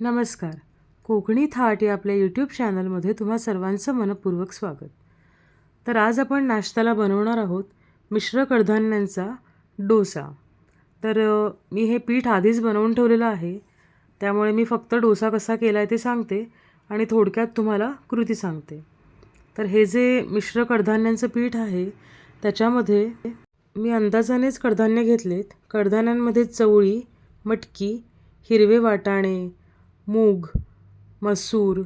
नमस्कार. कोकणी थाट या आपल्या यूट्यूब चॅनलमध्ये तुम्हा सर्वांचं मनपूर्वक स्वागत. तर आज आपण नाश्त्याला बनवणार आहोत मिश्र कडधान्यांचा डोसा. तर मी हे पीठ आधीच बनवून ठेवलेलं आहे. त्यामुळे मी फक्त डोसा कसा केला आहे ते सांगते आणि थोडक्यात तुम्हाला कृती सांगते. तर हे जे मिश्र कडधान्यांचं पीठ आहे त्याच्यामध्ये मी अंदाजानेच कडधान्य घेतलेत. कडधान्यांमध्ये चवळी मटकी हिरवे वाटाणे मूग मसूर.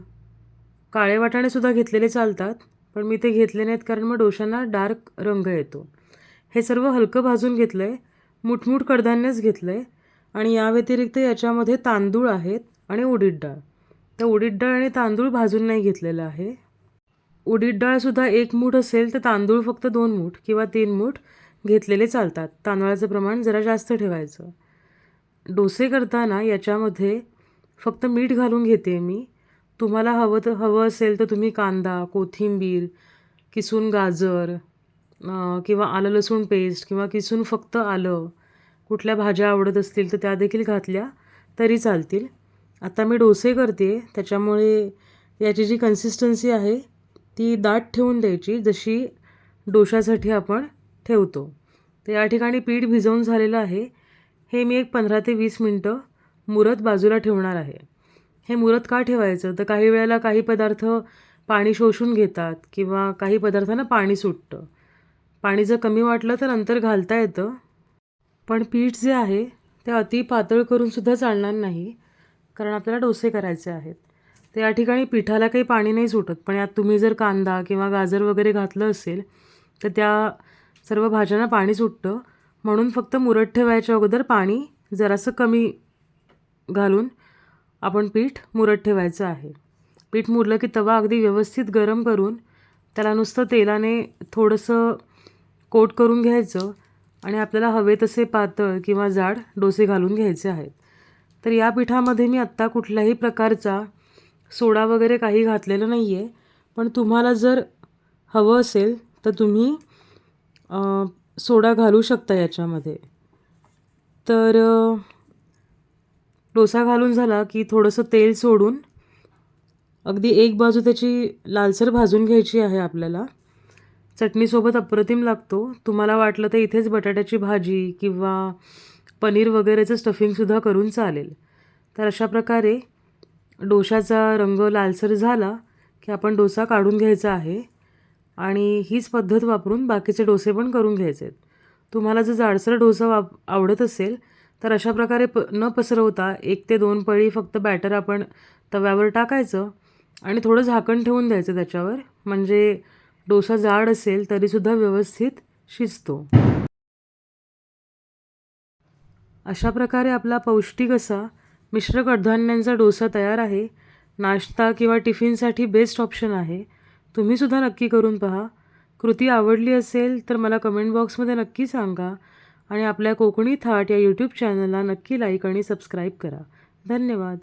काळे वाटाणेसुद्धा घेतलेले चालतात पण मी ते घेतले नाहीत कारण मग डोशांना डार्क रंग येतो. हे सर्व हलकं भाजून घेतलं आहे मुठमूठ कडधान्यच घेतलं आहे आणि या व्यतिरिक्त याच्यामध्ये तांदूळ आहेत आणि उडीद डाळ. तर उडीद डाळ आणि तांदूळ भाजून नाही घेतलेलं आहे. उडीद डाळसुद्धा एक मूठ असेल तर तांदूळ फक्त दोन मूठ किंवा तीन मूठ घेतलेले चालतात. तांदळाचं प्रमाण जरा जास्त ठेवायचं. डोसे करताना याच्यामध्ये फक्त मीठ घालून घेते मी. तुम्हाला हवं तर हवं असेल तर तुम्ही कांदा कोथिंबीर किसून गाजर किंवा आलं लसूण पेस्ट किंवा किसून फक्त आलं कुठल्या भाज्या आवडत असतील तर त्या देखील घातल्या तरी चालतील. आता मी डोसे करते त्याच्यामुळे याची जी कन्सिस्टन्सी आहे ती दाट ठेवून द्यायची जशी डोशासाठी आपण ठेवतो. तर या ठिकाणी पीठ भिजवून झालेलं आहे. हे मी एक पंधरा ते वीस मिनटं मुरत बाजूला ठेवणार आहे. हे मुरत का ठेवायचं? तर काही वेळेला काही पदार्थ पाणी शोषून घेतात किंवा काही पदार्थांना पाणी सुटतं. पाणी जर कमी वाटलं तर नंतर घालता येतं. पण पीठ जे आहे ते अति पातळ करूनसुद्धा चालणार नाही कारण आपल्याला डोसे करायचे आहेत. तर या ठिकाणी पिठाला काही पाणी नाही सुटत. पण यात तुम्ही जर कांदा किंवा गाजर वगैरे घातलं असेल तर त्या सर्व भाज्यांना पाणी सुटतं. म्हणून फक्त मुरत ठेवायच्या अगोदर पाणी जरासं कमी घालून आपण पीठ मुरत ठेवायचं आहे. पीठ मुरलं की तवा अगदी व्यवस्थित गरम करून त्याला नुसतं तेलाने थोडंसं कोट करून घ्यायचं आणि आपल्याला हवे तसे पातळ किंवा जाड डोसे घालून घ्यायचे आहेत. तर या पिठामध्ये मी आत्ता कुठल्याही प्रकारचा सोडा वगैरे काही घातलेलं नाही आहे पण तुम्हाला जर हवं असेल तर तुम्ही सोडा घालू शकता याच्यामध्ये. तर डोसा घालून झाला की थोडंसं तेल सोडून अगदी एक बाजू त्याची लालसर भाजून घ्यायची आहे आपल्याला. चटणीसोबत अप्रतिम लागतो. तुम्हाला वाटलं तर इथेच बटाट्याची भाजी किंवा पनीर वगैरेचं स्टफिंगसुद्धा करून चालेल. तर अशा प्रकारे डोशाचा रंग लालसर झाला की आपण डोसा काढून घ्यायचा आहे आणि हीच पद्धत वापरून बाकीचे डोसे पण करून घ्यायचे आहेत तुम्हाला जर जाडसर डोसा वाप आवडत असेल तर अशा प्रकारे प न पसरवता एक ते दोन पळी फक्त बॅटर आपण तव्यावर टाकायचं आणि थोडं झाकण ठेवून द्यायचं त्याच्यावर. म्हणजे डोसा जाड असेल तरीसुद्धा व्यवस्थित शिजतो. अशा प्रकारे आपला पौष्टिक असा मिश्र कडधान्यांचा डोसा तयार आहे. नाश्ता किंवा टिफिनसाठी बेस्ट ऑप्शन आहे. तुम्हीसुद्धा नक्की करून पहा. कृती आवडली असेल तर मला कमेंट बॉक्समध्ये नक्की सांगा. आणि आपल्या कोकणी थाट या यूट्यूब चॅनलला नक्की लाईक आणि सबस्क्राईब करा. धन्यवाद.